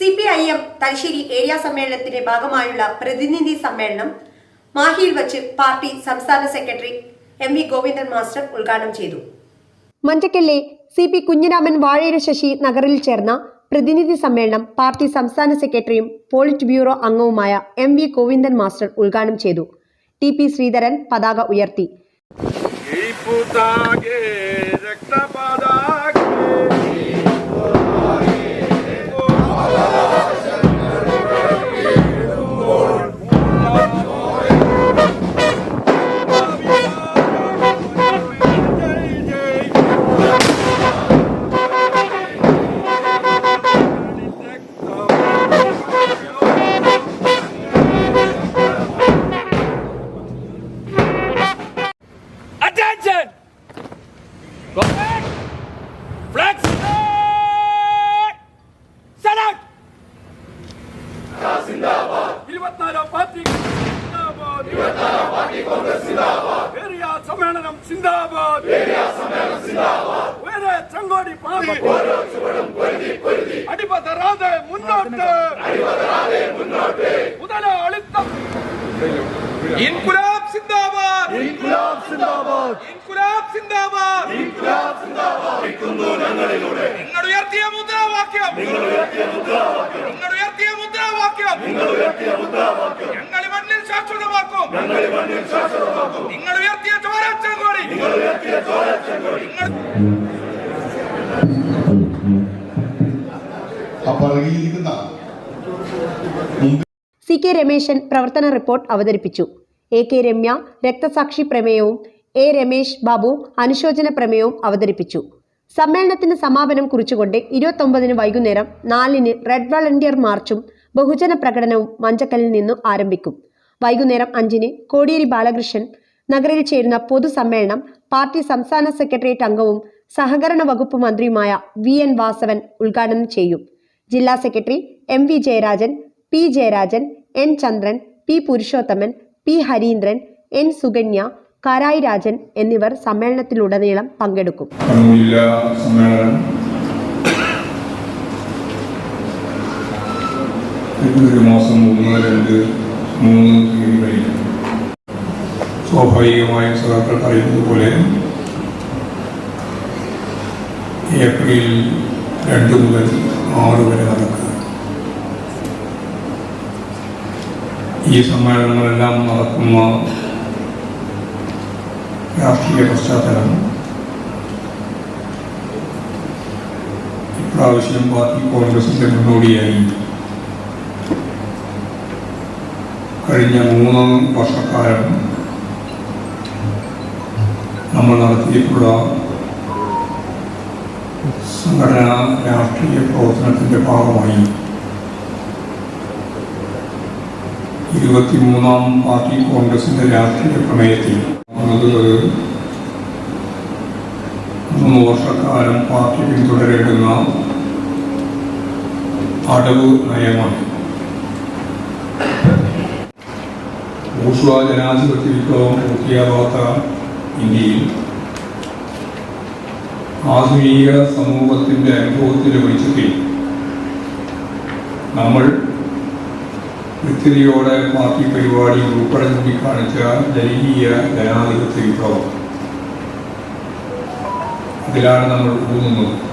C P I M Thalassery area സമ്മേളനത്തിന്റെ ഭാഗമായുള്ള പ്രതിനിധി സമ്മേളനം മാഹിയിൽ വച്ച് പാർട്ടി സംസ്ഥാന secretary M V Govindan master ഉദ്ഘാടനം ചെയ്തു. മഞ്ചക്കല്ലെ സി പി കുഞ്ഞിരാമൻ വാഴേര ശശി നഗറിൽ ചേർന്ന പ്രതിനിധി സമ്മേളനം പാർട്ടി സംസ്ഥാന സെക്രട്ടറിയും പോളിറ്റ് ബ്യൂറോ അംഗവുമായ എം വി ഗോവിന്ദൻ മാസ്റ്റർ ഉദ്ഘാടനം ചെയ്തു. ടി പി ശ്രീധരൻ പതാക ഉയർത്തി. പാർട്ടി സിന്ദാബാദ്. ഇരുപത്തിനാലാം പാർട്ടി കോൺഗ്രസ് സിന്ദാബാദ് ഏരിയ സമ്മേളനം സിന്ദാബാദ്. ഏരിയ സമ്മേളനം സിന്ദാബാദ് വേറെ ചങ്ങോടി പൊരുതി മുന്നോട്ട്. മുന്നോട്ട് മുതലാളിത്തം ഇൻകുലാബ് സിന്ദാബാദ്. ഇൻകുലാബ് സിന്ദാബാദ്. ഇൻകുലാബ് സിന്ദാബാദ്. ഇൻകുലാബ് സിന്ദാബാദ്. നിങ്ങൾ ഉയർത്തിയ മുദ്രാവാക്യം. നിങ്ങൾ ഉയർത്തിയ മുദ്രാവാക്യം നിങ്ങൾ ഉയർത്തിയ മുദ്രാവാക്യം നിങ്ങൾ ഉയർത്തിയ മുദ്രാവാക്യം ഞങ്ങൾ മണ്ണിൽ ശാശ്വതമാക്കും ഞങ്ങൾ മണ്ണിൽ ശാശ്വതമാക്കും നിങ്ങൾ ഉയർത്തിയ ചോരാച്ചങ്കോടി നിങ്ങൾ സി കെ രമേശൻ പ്രവർത്തന റിപ്പോർട്ട് അവതരിപ്പിച്ചു. എ കെ രമ്യ രക്തസാക്ഷി പ്രമേയവും എ രമേശ് ബാബു അനുശോചന പ്രമേയവും അവതരിപ്പിച്ചു. സമ്മേളനത്തിന് സമാപനം കുറിച്ചുകൊണ്ട് ഇരുപത്തൊമ്പതിന് വൈകുന്നേരം നാലിന് റെഡ് വളണ്ടിയർ മാർച്ചും ബഹുജന പ്രകടനവും മഞ്ചക്കല്ലിൽ നിന്നും ആരംഭിക്കും. വൈകുന്നേരം അഞ്ചിന് കോടിയേരി ബാലകൃഷ്ണൻ നഗറിൽ ചേരുന്ന പൊതുസമ്മേളനം പാർട്ടി സംസ്ഥാന സെക്രട്ടേറിയറ്റ് അംഗവും സഹകരണ വകുപ്പ് മന്ത്രിയുമായ വി എൻ വാസവൻ ഉദ്ഘാടനം ചെയ്യും. ജില്ലാ secretary M V Jayarajan P Jayarajan N Chandran P Purushothaman P Harindran N Sukanya Karayi Rajan എന്നിവർ സമ്മേളനത്തിലുടനീളം പങ്കെടുക്കും. ഒരു മാസം മൂന്ന് രണ്ട് മൂന്ന് സ്വാഭാവികമായും സഖാക്കൾക്ക് അറിയുന്നത് പോലെ ഏപ്രിൽ രണ്ട് മുതൽ ആറ് വരെ നടക്കുക. ഈ സമ്മേളനങ്ങളെല്ലാം നടക്കുന്ന രാഷ്ട്രീയ പശ്ചാത്തലം ഇപ്രാവശ്യം പാർട്ടി കോൺഗ്രസിന്റെ മുന്നോടിയായി. കഴിഞ്ഞ മൂന്ന് വർഷക്കാലം നമ്മൾ നടത്തിയിട്ടുള്ള സംഘടനാ രാഷ്ട്രീയ പ്രവർത്തനത്തിന്റെ ഭാഗമായി ഇരുപത്തിമൂന്നാം പാർട്ടി കോൺഗ്രസിന്റെ രാഷ്ട്രീയ പ്രമേയത്തിൽ അത് മൂന്ന് വർഷക്കാലം പാർട്ടി പിന്തുടരേണ്ടുന്ന അടവ് നയമാണ്. ഊഷ്വ ജനാധിപത്യ വിപ്ലവം പൂർത്തിയാവാത്ത ഇന്ത്യയിൽ ആധുനിക സമൂഹത്തിന്റെ അനുഭവത്തിന്റെ വെളിച്ചത്തിൽ നമ്മൾ വ്യക്തിയോടെ പാർട്ടി പരിപാടി ഉൾപ്പെടെ ചൂണ്ടിക്കാണിച്ച ജനകീയ ജനാധിപത്യ വിപ്ലവം. അതിലാണ് നമ്മൾ ഊന്നുന്നത്.